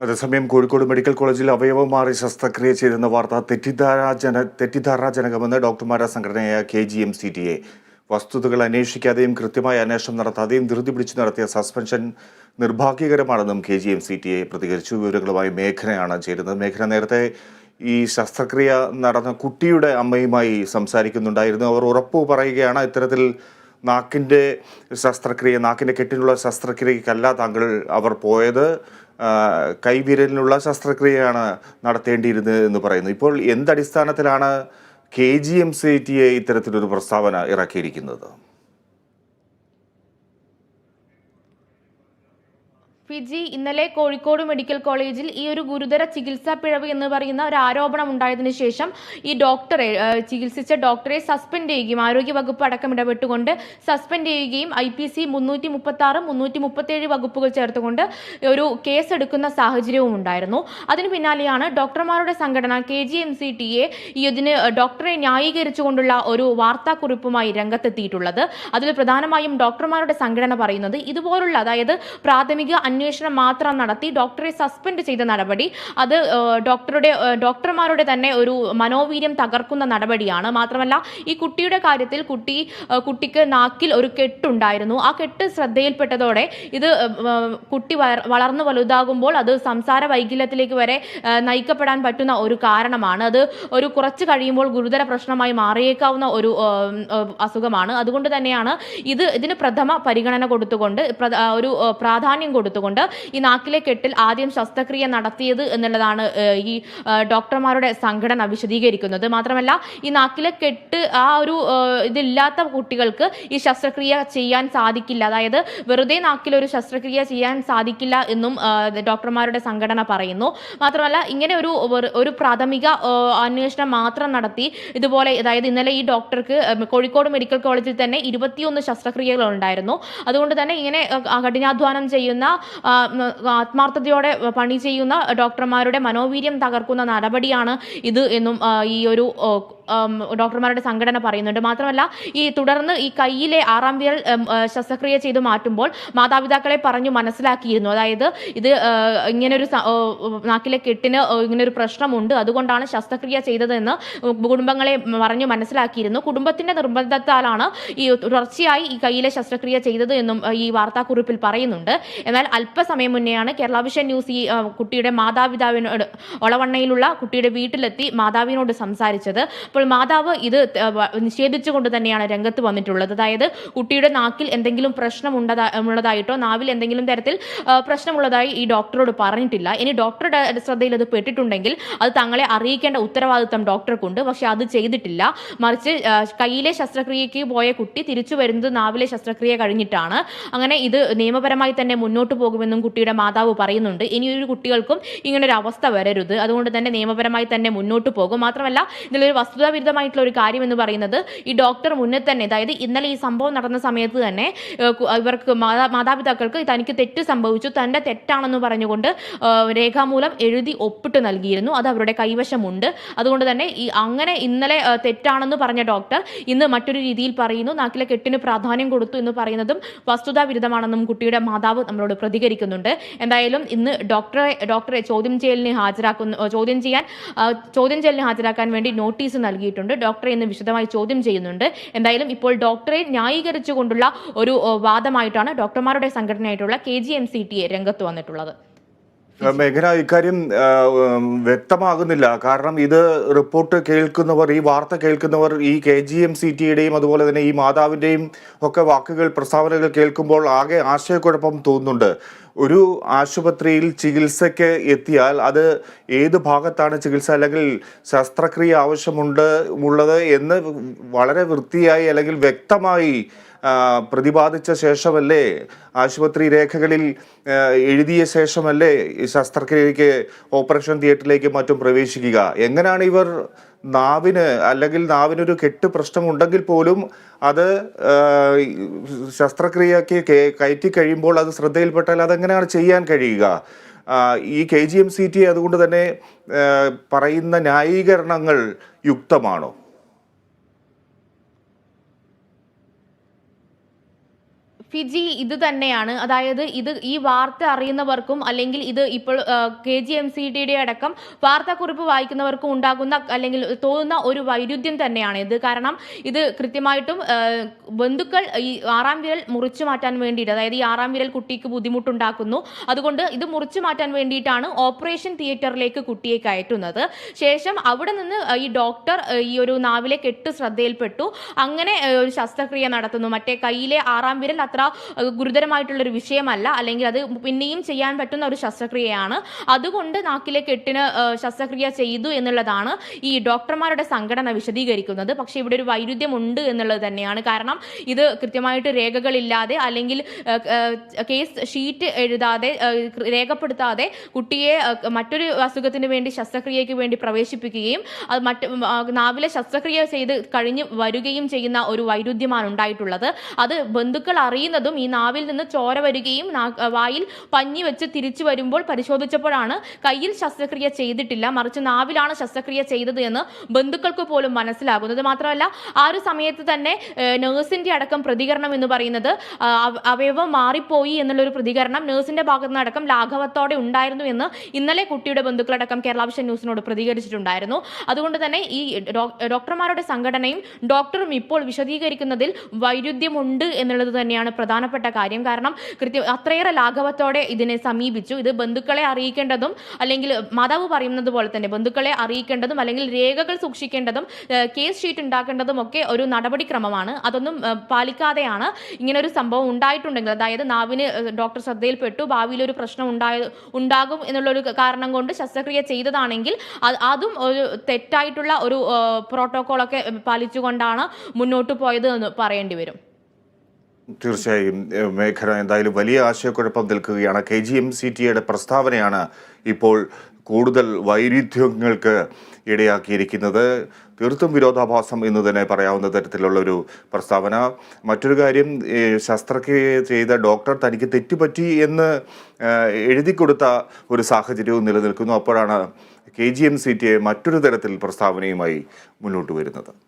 അതേസമയം കോഴിക്കോട് മെഡിക്കൽ കോളേജിൽ അവയവം മാറി ശസ്ത്രക്രിയ ചെയ്തെന്ന വാർത്ത തെറ്റിദ്ധാരാജന തെറ്റിദ്ധാരണാജനകമെന്ന് ഡോക്ടർമാരുടെ സംഘടനയായ K G M C T A. വസ്തുതകൾ അന്വേഷിക്കാതെയും കൃത്യമായ അന്വേഷണം നടത്താതെയും ധൃതി പിടിച്ചു നടത്തിയ suspension നിർഭാഗ്യകരമാണെന്നും K G M C T A പ്രതികരിച്ചു. വിവരങ്ങളുമായി മേഘനയാണ് ചേരുന്നത്. മേഘന നേരത്തെ ഈ ശസ്ത്രക്രിയ നടന്ന കുട്ടിയുടെ അമ്മയുമായി സംസാരിക്കുന്നുണ്ടായിരുന്നു. അവർ ഉറപ്പ് പറയുകയാണ് ഇത്തരത്തിൽ നാക്കിന്റെ ശസ്ത്രക്രിയ നാക്കിന്റെ കെട്ടിനുള്ള ശസ്ത്രക്രിയക്കല്ല താങ്കൾ അവർ പോയത്. കൈവിരലിനുള്ള ശസ്ത്രക്രിയയാണ് നടത്തേണ്ടിയിരുന്നത് എന്ന് പറയുന്നു. ഇപ്പോൾ എന്തടിസ്ഥാനത്തിലാണ് K G M C T A ഇത്തരത്തിലൊരു പ്രസ്താവന ഇറക്കിയിരിക്കുന്നത്? ഫിജി ഇന്നലെ കോഴിക്കോട് മെഡിക്കൽ കോളേജിൽ ഈ ഒരു ഗുരുതര ചികിത്സാ പിഴവ് എന്ന് പറയുന്ന ഒരു ആരോപണം ഉണ്ടായതിനു ശേഷം ഈ ഡോക്ടറെ ചികിത്സിച്ച ഡോക്ടറെ സസ്പെൻഡ് ചെയ്യുകയും ആരോഗ്യ വകുപ്പ് അടക്കം ഇടപെട്ടുകൊണ്ട് സസ്പെൻഡ് ചെയ്യുകയും ഐ പി സി മുന്നൂറ്റി മുപ്പത്തി ആറ് മുന്നൂറ്റി മുപ്പത്തേഴ് വകുപ്പുകൾ ചേർത്തുകൊണ്ട് ഒരു കേസ് എടുക്കുന്ന സാഹചര്യവും ഉണ്ടായിരുന്നു. അതിന് പിന്നാലെയാണ് ഡോക്ടർമാരുടെ സംഘടന K G M C T A ഇതിന് ഡോക്ടറെ ന്യായീകരിച്ചുകൊണ്ടുള്ള ഒരു വാർത്താക്കുറിപ്പുമായി രംഗത്തെത്തിയിട്ടുള്ളത്. അതിൽ പ്രധാനമായും ഡോക്ടർമാരുടെ സംഘടന പറയുന്നത് ഇതുപോലുള്ള അതായത് പ്രാഥമിക അന്വേഷണം മാത്രം നടത്തി ഡോക്ടറെ സസ്പെൻഡ് ചെയ്ത നടപടി. അത് ഡോക്ടറുടെ ഡോക്ടർമാരുടെ തന്നെ ഒരു മനോവീര്യം തകർക്കുന്ന നടപടിയാണ്. മാത്രമല്ല ഈ കുട്ടിയുടെ കാര്യത്തിൽ കുട്ടി കുട്ടിക്ക് നാക്കിൽ ഒരു കെട്ടുണ്ടായിരുന്നു. ആ കെട്ട് ശ്രദ്ധയിൽപ്പെട്ടതോടെ ഇത് കുട്ടി വളർന്നു വലുതാകുമ്പോൾ അത് സംസാര വൈകല്യത്തിലേക്ക് വരെ നയിക്കപ്പെടാൻ പറ്റുന്ന ഒരു കാരണമാണ്. അത് ഒരു കുറച്ച് കഴിയുമ്പോൾ ഗുരുതര പ്രശ്നമായി മാറിയേക്കാവുന്ന ഒരു അസുഖമാണ്. അതുകൊണ്ട് തന്നെയാണ് ഇത് ഇതിന് പ്രഥമ പരിഗണന കൊടുത്തുകൊണ്ട് ഒരു പ്രാധാന്യം കൊടുത്തുകൊണ്ട് ഈ നാക്കിലെ കെട്ടിൽ ആദ്യം ശസ്ത്രക്രിയ നടത്തിയത് എന്നുള്ളതാണ് ഈ ഡോക്ടർമാരുടെ സംഘടന വിശദീകരിക്കുന്നത്. മാത്രമല്ല ഈ നാക്കിലെ കെട്ട് ആ ഒരു ഇതില്ലാത്ത കുട്ടികൾക്ക് ഈ ശസ്ത്രക്രിയ ചെയ്യാൻ സാധിക്കില്ല. അതായത് വെറുതെ നാക്കിൽ ഒരു ശസ്ത്രക്രിയ ചെയ്യാൻ സാധിക്കില്ല എന്നും ഡോക്ടർമാരുടെ സംഘടന പറയുന്നു. മാത്രമല്ല ഇങ്ങനെ ഒരു ഒരു- പ്രാഥമിക അന്വേഷണം മാത്രം നടത്തി ഇതുപോലെ അതായത് ഇന്നലെ ഈ ഡോക്ടർക്ക് കോഴിക്കോട് മെഡിക്കൽ കോളേജിൽ തന്നെ ഇരുപത്തിയൊന്ന് ശസ്ത്രക്രിയകൾ ഉണ്ടായിരുന്നു. അതുകൊണ്ട് തന്നെ ഇങ്ങനെ കഠിനാധ്വാനം ചെയ്യുന്ന ആത്മാർത്ഥതയോടെ പണി ചെയ്യുന്ന ഡോക്ടർമാരുടെ മനോവീര്യം തകർക്കുന്ന നടപടിയാണ് ഇത് എന്നും ഈ ഒരു ഡോക്ടർമാരുടെ സംഘടന പറയുന്നുണ്ട്. മാത്രമല്ല ഈ തുടർന്ന് ഈ കയ്യിലെ ആറാം വിരൽ ശസ്ത്രക്രിയ ചെയ്ത് മാറ്റുമ്പോൾ മാതാപിതാക്കളെ പറഞ്ഞു മനസ്സിലാക്കിയിരുന്നു. അതായത് ഇത് ഇങ്ങനൊരു നാക്കിലെ കെട്ടിന് ഇങ്ങനൊരു പ്രശ്നമുണ്ട്. അതുകൊണ്ടാണ് ശസ്ത്രക്രിയ ചെയ്തതെന്ന് കുടുംബങ്ങളെ പറഞ്ഞു മനസ്സിലാക്കിയിരുന്നു. കുടുംബത്തിന്റെ നിർബന്ധത്താലാണ് ഈ തുടർച്ചയായി ഈ കയ്യിലെ ശസ്ത്രക്രിയ ചെയ്തത് എന്നും ഈ വാർത്താക്കുറിപ്പിൽ പറയുന്നുണ്ട്. എന്നാൽ അല്പസമയം മുന്നെയാണ് കേരള വിഷൻ ന്യൂസ് ഈ കുട്ടിയുടെ മാതാപിതാവിനോട് ഒളവണ്ണയിലുള്ള കുട്ടിയുടെ വീട്ടിലെത്തി മാതാവിനോട് സംസാരിച്ചത്. അപ്പോൾ മാതാവ് ഇത് നിഷേധിച്ചുകൊണ്ട് തന്നെയാണ് രംഗത്ത് വന്നിട്ടുള്ളത്. അതായത് കുട്ടിയുടെ നാക്കിൽ എന്തെങ്കിലും പ്രശ്നം ഉള്ളതായിട്ടോ നാവിൽ എന്തെങ്കിലും തരത്തിൽ പ്രശ്നമുള്ളതായി ഈ ഡോക്ടറോട് പറഞ്ഞിട്ടില്ല. ഇനി ഡോക്ടറുടെ ശ്രദ്ധയിൽ അത് പെട്ടിട്ടുണ്ടെങ്കിൽ അത് തങ്ങളെ അറിയിക്കേണ്ട ഉത്തരവാദിത്തം ഡോക്ടർക്കുണ്ട്. പക്ഷെ അത് ചെയ്തിട്ടില്ല. മറിച്ച് കയ്യിലെ ശസ്ത്രക്രിയയ്ക്ക് പോയ കുട്ടി തിരിച്ചു വരുന്നത് നാവിലെ ശസ്ത്രക്രിയ കഴിഞ്ഞിട്ടാണ്. അങ്ങനെ ഇത് നിയമപരമായി തന്നെ മുന്നോട്ട് പോകുമെന്നും കുട്ടിയുടെ മാതാവ് പറയുന്നുണ്ട്. ഇനി ഒരു കുട്ടികൾക്കും ഇങ്ങനൊരു അവസ്ഥ വരരുത്. അതുകൊണ്ട് തന്നെ നിയമപരമായി തന്നെ മുന്നോട്ട് പോകും. മാത്രമല്ല ഇതിലൊരു വസ്തുതാവിരുദ്ധമായിട്ടുള്ള ഒരു കാര്യം എന്ന് പറയുന്നത് ഈ ഡോക്ടർ മുന്നേ തന്നെ അതായത് ഇന്നലെ ഈ സംഭവം നടന്ന സമയത്ത് തന്നെ ഇവർക്ക് മാതാപിതാക്കൾക്ക് തനിക്ക് തെറ്റ് സംഭവിച്ചു. തന്റെ തെറ്റാണെന്ന് പറഞ്ഞുകൊണ്ട് രേഖാമൂലം എഴുതി ഒപ്പിട്ട് നൽകിയിരുന്നു. അത് അവരുടെ കൈവശമുണ്ട്. അതുകൊണ്ട് തന്നെ ഈ അങ്ങനെ ഇന്നലെ തെറ്റാണെന്ന് പറഞ്ഞ ഡോക്ടർ ഇന്ന് മറ്റൊരു രീതിയിൽ പറയുന്നു. നാക്കിലെ കെട്ടിന് പ്രാധാന്യം കൊടുത്തു എന്ന് പറയുന്നതും വസ്തുതാവിരുദ്ധമാണെന്നും കുട്ടിയുടെ മാതാവ് നമ്മളോട് പ്രതികരിക്കുന്നുണ്ട്. എന്തായാലും ഇന്ന് ഡോക്ടറെ ഡോക്ടറെ ചോദ്യം ചെയ്യലിന് ഹാജരാക്കുന്നു ചോദ്യം ചെയ്യാൻ ചോദ്യം ചെയ്യലിന് ഹാജരാക്കാൻ വേണ്ടി നോട്ടീസ് നൽകിയിട്ടുണ്ട്. ഡോക്ടറെ ഇന്ന് വിശദമായി ചോദ്യം ചെയ്യുന്നുണ്ട്. എന്തായാലും ഇപ്പോൾ ഡോക്ടറെ ന്യായീകരിച്ചുകൊണ്ടുള്ള ഒരു വാദമായിട്ടാണ് ഡോക്ടർമാരുടെ സംഘടനയായിട്ടുള്ള K G M C T രംഗത്ത് വന്നിട്ടുള്ളത്. മേഘന ഇക്കാര്യം വ്യക്തമാകുന്നില്ല. കാരണം ഇത് റിപ്പോർട്ട് കേൾക്കുന്നവർ ഈ വാർത്ത കേൾക്കുന്നവർ ഈ കെ ജി എം സി ടിയുടെയും അതുപോലെ തന്നെ ഈ മാതാവിന്റെയും ഒക്കെ വാക്കുകൾ പ്രസ്താവനകൾ കേൾക്കുമ്പോൾ ആകെ ആശയക്കുഴപ്പം തോന്നുന്നുണ്ട്. ഒരു ആശുപത്രിയിൽ ചികിത്സയ്ക്ക് എത്തിയാൽ അത് ഏത് ഭാഗത്താണ് ചികിത്സ അല്ലെങ്കിൽ ശസ്ത്രക്രിയ ആവശ്യമുണ്ട് ഉള്ളത് എന്ന് വളരെ വൃത്തിയായി അല്ലെങ്കിൽ വ്യക്തമായി പ്രതിപാദിച്ച ശേഷമല്ലേ ആശുപത്രി രേഖകളിൽ എഴുതിയ ശേഷമല്ലേ ശസ്ത്രക്രിയയ്ക്ക് ഓപ്പറേഷൻ തിയേറ്ററിലേക്ക് മറ്റും പ്രവേശിക്കുക? എങ്ങനെയാണ് ഇവർ നാവിന് അല്ലെങ്കിൽ നാവിനൊരു കെട്ട് പ്രശ്നം ഉണ്ടെങ്കിൽ പോലും അത് ശസ്ത്രക്രിയക്ക് കയറ്റി കഴിയുമ്പോൾ അത് ശ്രദ്ധയിൽപ്പെട്ടാൽ അതെങ്ങനെയാണ് ചെയ്യാൻ കഴിയുക? ഈ K G M C T അതുകൊണ്ട് തന്നെ പറയുന്ന ന്യായീകരണങ്ങൾ യുക്തമാണോ? ഫിജി ഇത് തന്നെയാണ്. അതായത് ഇത് ഈ വാർത്ത അറിയുന്നവർക്കും അല്ലെങ്കിൽ ഇത് ഇപ്പോൾ കെ ജി എം സി ഡിയുടെ അടക്കം വാർത്താക്കുറിപ്പ് വായിക്കുന്നവർക്കും ഉണ്ടാകുന്ന അല്ലെങ്കിൽ തോന്നുന്ന ഒരു വൈരുദ്ധ്യം തന്നെയാണ് ഇത്. കാരണം ഇത് കൃത്യമായിട്ടും ബന്ധുക്കൾ ഈ ആറാം വിരൽ മുറിച്ചു മാറ്റാൻ വേണ്ടിയിട്ട് അതായത് ഈ ആറാം വിരൽ കുട്ടിക്ക് ബുദ്ധിമുട്ടുണ്ടാക്കുന്നു. അതുകൊണ്ട് ഇത് മുറിച്ചു മാറ്റാൻ വേണ്ടിയിട്ടാണ് ഓപ്പറേഷൻ തിയേറ്ററിലേക്ക് കുട്ടിയെ കയറ്റുന്നത്. ശേഷം അവിടെ നിന്ന് ഈ ഡോക്ടർ ഈ ഒരു നാവിലെ കെട്ട് ശ്രദ്ധയിൽപ്പെട്ടു. അങ്ങനെ ഒരു ശസ്ത്രക്രിയ നടത്തുന്നു. മറ്റേ കയ്യിലെ ആറാം വിരൽ അത്ര ഗുരുതരമായിട്ടുള്ളൊരു വിഷയമല്ല. അല്ലെങ്കിൽ അത് പിന്നെയും ചെയ്യാൻ പറ്റുന്ന ഒരു ശസ്ത്രക്രിയയാണ്. അതുകൊണ്ട് നാക്കിലെ കെട്ടിന് ശസ്ത്രക്രിയ ചെയ്തു എന്നുള്ളതാണ് ഈ ഡോക്ടർമാരുടെ സംഘടന വിശദീകരിക്കുന്നത്. പക്ഷേ ഇവിടെ ഒരു വൈരുദ്ധ്യം ഉണ്ട് എന്നുള്ളത് തന്നെയാണ്. കാരണം ഇത് കൃത്യമായിട്ട് രേഖകളില്ലാതെ അല്ലെങ്കിൽ കേസ് ഷീറ്റ് എഴുതാതെ രേഖപ്പെടുത്താതെ കുട്ടിയെ മറ്റൊരു അസുഖത്തിന് വേണ്ടി ശസ്ത്രക്രിയയ്ക്ക് വേണ്ടി പ്രവേശിപ്പിക്കുകയും അത് മറ്റ് നാവിലെ ശസ്ത്രക്രിയ ചെയ്ത് കഴിഞ്ഞ് വരികയും ചെയ്യുന്ന ഒരു വൈരുദ്ധ്യമാണ് ഉണ്ടായിട്ടുള്ളത്. അത് ബന്ധുക്കൾ അറിയുന്നതും ഈ നാവിൽ നിന്ന് ചോര വരികയും വായിൽ പഞ്ഞി വെച്ച് തിരിച്ചു വരുമ്പോൾ പരിശോധിച്ചപ്പോഴാണ് കയ്യിൽ ശസ്ത്രക്രിയ ചെയ്തിട്ടില്ല. മറിച്ച് നാവിലാണ് ശസ്ത്രക്രിയ ചെയ്തത് എന്ന് ബന്ധുക്കൾക്ക് പോലും മനസ്സിലാകുന്നത്. മാത്രമല്ല ആ ഒരു സമയത്ത് തന്നെ നേഴ്സിന്റെ അടക്കം പ്രതികരണം എന്ന് പറയുന്നത് അവയവം മാറിപ്പോയി എന്നുള്ളൊരു പ്രതികരണം നേഴ്സിന്റെ ഭാഗത്തു നിന്ന് അടക്കം ലാഘവത്തോടെ ഉണ്ടായിരുന്നു എന്ന് ഇന്നലെ കുട്ടിയുടെ ബന്ധുക്കളടക്കം കേരള വിഷൻ ന്യൂസിനോട് പ്രതികരിച്ചിട്ടുണ്ടായിരുന്നു. അതുകൊണ്ട് തന്നെ ഈ ഡോക്ടർമാരുടെ സംഘടനയും ഡോക്ടറും ഇപ്പോൾ വിശദീകരിക്കുന്നതിൽ വൈരുദ്ധ്യമുണ്ട് എന്നുള്ളത് തന്നെയാണ് പ്രധാനപ്പെട്ട കാര്യം. കാരണം കൃത്യം അത്രയേറെ ലാഘവത്തോടെ ഇതിനെ സമീപിച്ചു. ഇത് ബന്ധുക്കളെ അറിയിക്കേണ്ടതും അല്ലെങ്കിൽ മാതാവ് പറയുന്നത് പോലെ തന്നെ ബന്ധുക്കളെ അറിയിക്കേണ്ടതും അല്ലെങ്കിൽ രേഖകൾ സൂക്ഷിക്കേണ്ടതും കേസ് ഷീറ്റ് ഉണ്ടാക്കേണ്ടതും ഒക്കെ ഒരു നടപടിക്രമമാണ്. അതൊന്നും പാലിക്കാതെയാണ് ഇങ്ങനെ ഒരു സംഭവം ഉണ്ടായിട്ടുണ്ടെങ്കിൽ അതായത് നാവിന് ഡോക്ടർ ശ്രദ്ധയിൽപ്പെട്ടു ഭാവിയിൽ ഒരു പ്രശ്നം ഉണ്ടായ ഉണ്ടാകും എന്നുള്ളൊരു കാരണം കൊണ്ട് ശസ്ത്രക്രിയ ചെയ്തതാണെങ്കിൽ അതും ഒരു തെറ്റായിട്ടുള്ള ഒരു പ്രോട്ടോകോളൊക്കെ പാലിച്ചുകൊണ്ടാണ് മുന്നോട്ട് പോയത് എന്ന് പറയേണ്ടി വരും. തീർച്ചയായും മേഖല എന്തായാലും വലിയ ആശയക്കുഴപ്പം നിൽക്കുകയാണ്. കെ ജി എം സി ടിയുടെ പ്രസ്താവനയാണ് ഇപ്പോൾ കൂടുതൽ വൈരുദ്ധ്യങ്ങൾക്ക് ഇടയാക്കിയിരിക്കുന്നത്. തീർത്തും വിരോധാഭാസം എന്ന് തന്നെ പറയാവുന്ന തരത്തിലുള്ളൊരു പ്രസ്താവന. മറ്റൊരു കാര്യം ശസ്ത്രക്രിയ ചെയ്ത ഡോക്ടർ തനിക്ക് തെറ്റുപറ്റി എന്ന് എഴുതി കൊടുത്ത ഒരു സാഹചര്യവും നിലനിൽക്കുന്നു. അപ്പോഴാണ് കെ ജി എം സി മറ്റൊരു തരത്തിൽ പ്രസ്താവനയുമായി മുന്നോട്ട് വരുന്നത്.